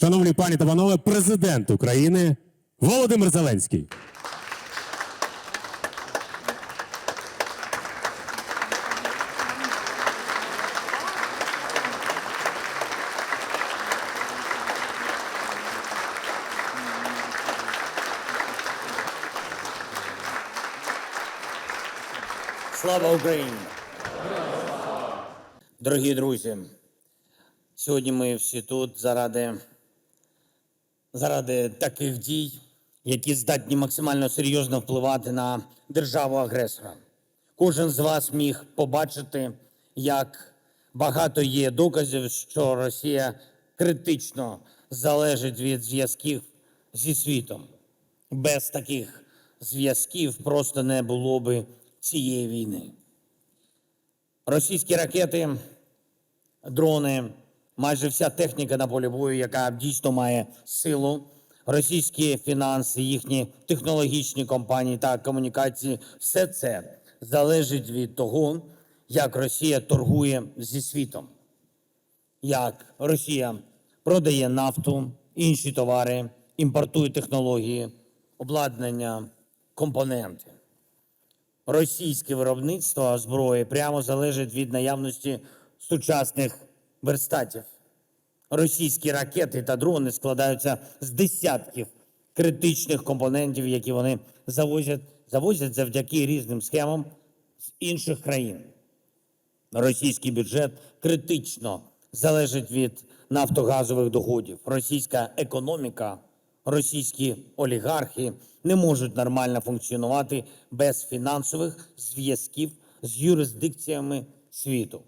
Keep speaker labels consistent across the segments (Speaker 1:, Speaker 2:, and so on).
Speaker 1: Шановні пані та панове, президент України Володимир Зеленський.
Speaker 2: Слава Україні! Дорогі друзі, сьогодні ми всі тут заради, заради таких дій, які здатні максимально серйозно впливати на державу-агресора. Кожен з вас міг побачити, як багато є доказів, що Росія критично залежить від зв'язків зі світом. Без таких зв'язків просто не було би цієї війни. Російські ракети, дрони, майже вся техніка на полі бою, яка дійсно має силу, російські фінанси, їхні технологічні компанії та комунікації, все це залежить від того, як Росія торгує зі світом, як Росія продає нафту, інші товари, імпортує технології, обладнання, компоненти. Російське виробництво зброї прямо залежить від наявності сучасних верстатів. Російські ракети та дрони складаються з десятків критичних компонентів, які вони завозять, завозять завдяки різним схемам з інших країн. Російський бюджет критично залежить від нафтогазових доходів. Російська економіка, російські олігархи не можуть нормально функціонувати без фінансових зв'язків з юрисдикціями світу.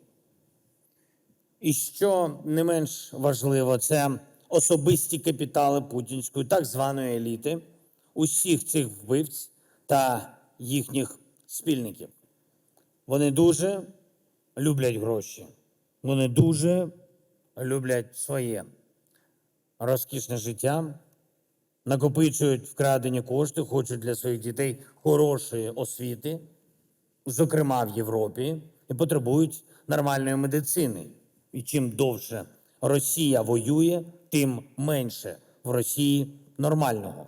Speaker 2: І що не менш важливо, це особисті капітали путінської так званої еліти, усіх цих вбивць та їхніх спільників. Вони дуже люблять гроші. Вони дуже люблять своє розкішне життя, накопичують вкрадені кошти, хочуть для своїх дітей хорошої освіти, зокрема в Європі, і потребують нормальної медицини. І чим довше Росія воює, тим менше в Росії нормального.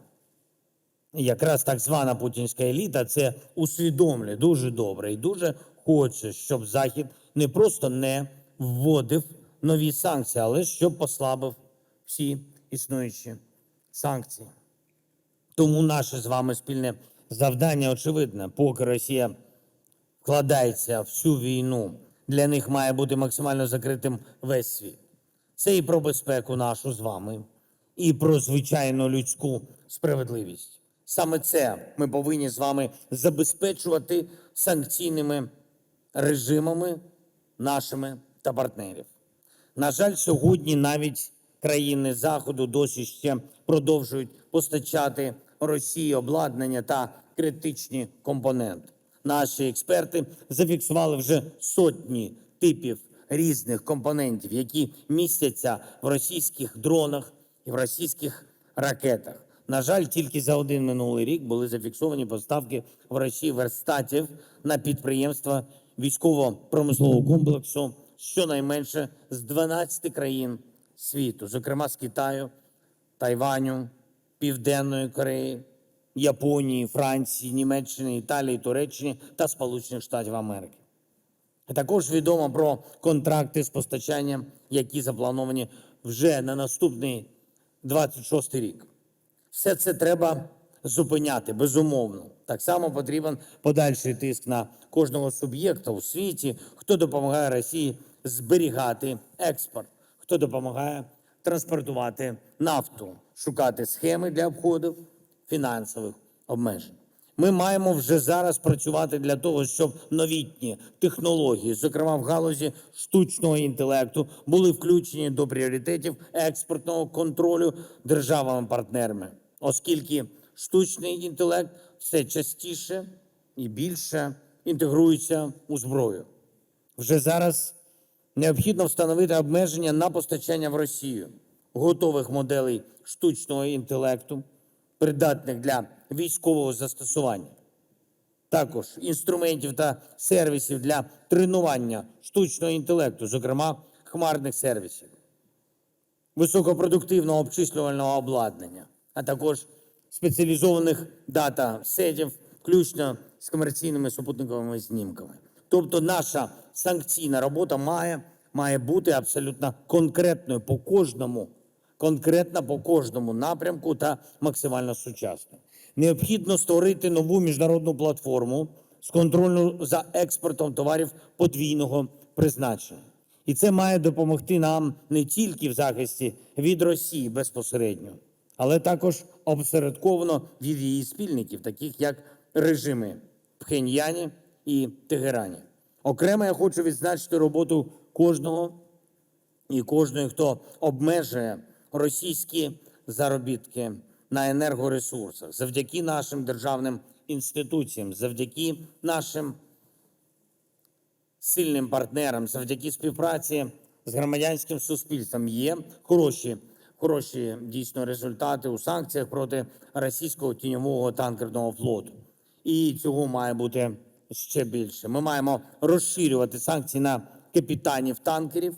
Speaker 2: Якраз так звана путінська еліта це усвідомлює дуже добре і дуже хоче, щоб Захід не просто не вводив нові санкції, але щоб послабив всі існуючі санкції. Тому наше з вами спільне завдання очевидне, поки Росія вкладається в цю війну, для них має бути максимально закритим весь світ. Це і про безпеку нашу з вами, і про звичайну людську справедливість. Саме це ми повинні з вами забезпечувати санкційними режимами нашими та партнерів. На жаль, сьогодні навіть країни Заходу досі ще продовжують постачати Росії обладнання та критичні компоненти. Наші експерти зафіксували вже сотні типів різних компонентів, які містяться в російських дронах і в російських ракетах. На жаль, тільки за один минулий рік були зафіксовані поставки в Росії верстатів на підприємства військово-промислового комплексу щонайменше з 12 країн світу, зокрема з Китаю, Тайваню, Південної Кореї, Японії, Франції, Німеччини, Італії, Туреччини та Сполучених Штатів Америки. Також відомо про контракти з постачанням, які заплановані вже на наступний 26 рік. Все це треба зупиняти, безумовно. Так само потрібен подальший тиск на кожного суб'єкта у світі, хто допомагає Росії зберігати експорт, хто допомагає транспортувати нафту, шукати схеми для обходу фінансових обмежень. Ми маємо вже зараз працювати для того, щоб новітні технології, зокрема в галузі штучного інтелекту, були включені до пріоритетів експортного контролю державами-партнерами, оскільки штучний інтелект все частіше і більше інтегрується у зброю. Вже зараз необхідно встановити обмеження на постачання в Росію готових моделей штучного інтелекту, придатних для військового застосування. Також інструментів та сервісів для тренування штучного інтелекту, зокрема хмарних сервісів. високопродуктивного обчислювального обладнання, а також спеціалізованих дата-сетів, включно з комерційними супутниковими знімками. Тобто наша санкційна робота має, має бути абсолютно конкретною по кожному, конкретно по кожному напрямку та максимально сучасною. Необхідно створити нову міжнародну платформу з контролю за експортом товарів подвійного призначення. І це має допомогти нам не тільки в захисті від Росії безпосередньо, але також обсередковано від її спільників, таких як режими Пхеньяні і Тегерані. Окремо я хочу відзначити роботу кожного і кожної, хто обмежує російські заробітки на енергоресурсах завдяки нашим державним інституціям, завдяки нашим сильним партнерам, завдяки співпраці з громадянським суспільством є хороші, хороші дійсно результати у санкціях проти російського тіньового танкерного флоту. І цього має бути ще більше. Ми маємо розширювати санкції на капітанів танкерів,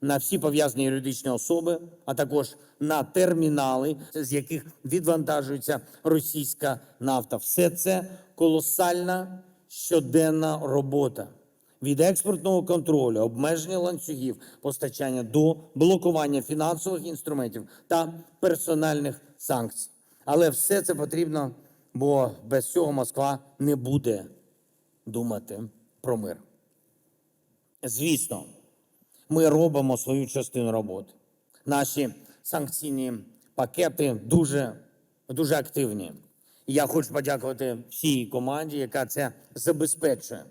Speaker 2: на всі пов'язані юридичні особи, а також на термінали, з яких відвантажується російська нафта. Все це колосальна щоденна робота від експортного контролю, обмеження ланцюгів постачання до блокування фінансових інструментів та персональних санкцій. Але все це потрібно, бо без цього Москва не буде думати про мир. Звісно, ми робимо свою частину роботи. Наші санкційні пакети дуже, дуже активні. І я хочу подякувати всій команді, яка це забезпечує.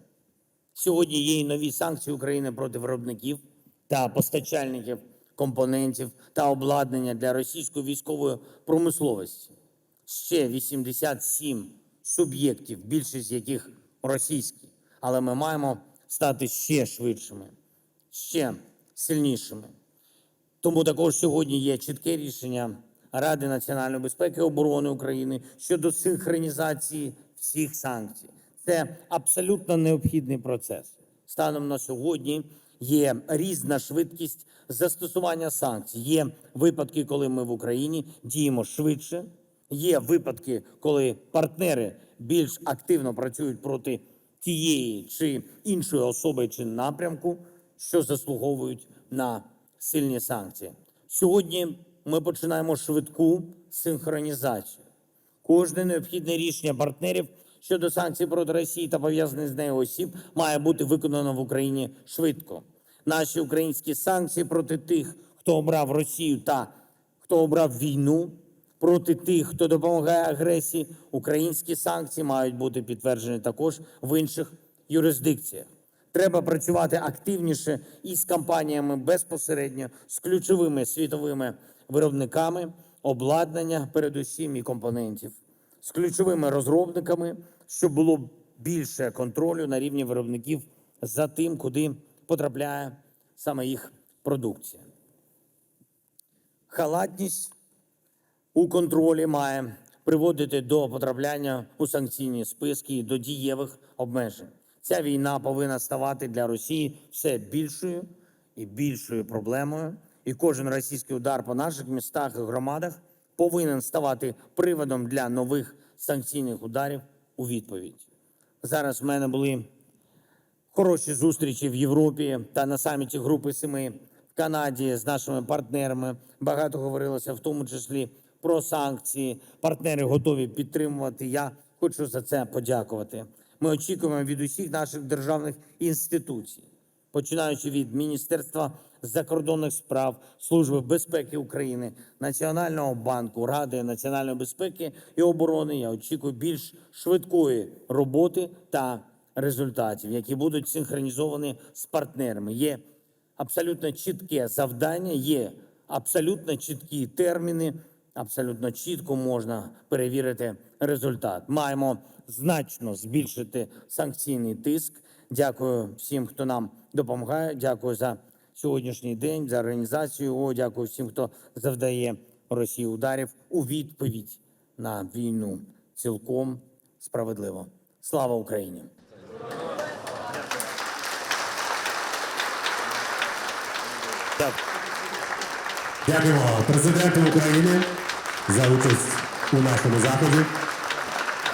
Speaker 2: Сьогодні є і нові санкції України проти виробників та постачальників компонентів та обладнання для російської військової промисловості. Ще 87 суб'єктів, більшість з яких російські. Але ми маємо стати ще швидшими, ще сильнішими. Тому також сьогодні є чітке рішення Ради національної безпеки і оборони України щодо синхронізації всіх санкцій. Це абсолютно необхідний процес. Станом на сьогодні є різна швидкість застосування санкцій. Є випадки, коли ми в Україні діємо швидше. Є випадки, коли партнери більш активно працюють проти тієї чи іншої особи чи напрямку, що заслуговують на сильні санкції. Сьогодні ми починаємо швидку синхронізацію. Кожне необхідне рішення партнерів щодо санкцій проти Росії та пов'язаних з нею осіб має бути виконано в Україні швидко. Наші українські санкції проти тих, хто обрав Росію та хто обрав війну, проти тих, хто допомагає агресії, українські санкції мають бути підтверджені також в інших юрисдикціях. Треба працювати активніше із компаніями безпосередньо з ключовими світовими виробниками обладнання, передусім і компонентів, з ключовими розробниками, щоб було більше контролю на рівні виробників за тим, куди потрапляє саме їх продукція. Халатність у контролі має приводити до потрапляння у санкційні списки до дієвих обмежень. Ця війна повинна ставати для Росії все більшою і більшою проблемою, і кожен російський удар по наших містах і громадах повинен ставати приводом для нових санкційних ударів у відповідь. Зараз в мене були хороші зустрічі в Європі та на саміті Групи Семи в Канаді з нашими партнерами. Багато говорилося, в тому числі про санкції. Партнери готові підтримувати. Я хочу за це подякувати. Ми очікуємо від усіх наших державних інституцій, починаючи від Міністерства закордонних справ, Служби безпеки України, Національного банку, Ради національної безпеки і оборони. Я очікую більш швидкої роботи та результатів, які будуть синхронізовані з партнерами. Є абсолютно чітке завдання, є абсолютно чіткі терміни, абсолютно чітко можна перевірити результат. Маємо значно збільшити санкційний тиск. Дякую всім, хто нам допомагає. Дякую за сьогоднішній день, за організацію. О, дякую всім, хто завдає Росії ударів у відповідь на війну цілком справедливо. Слава Україні!
Speaker 1: Дякуємо президенту України за участь у нашому заході.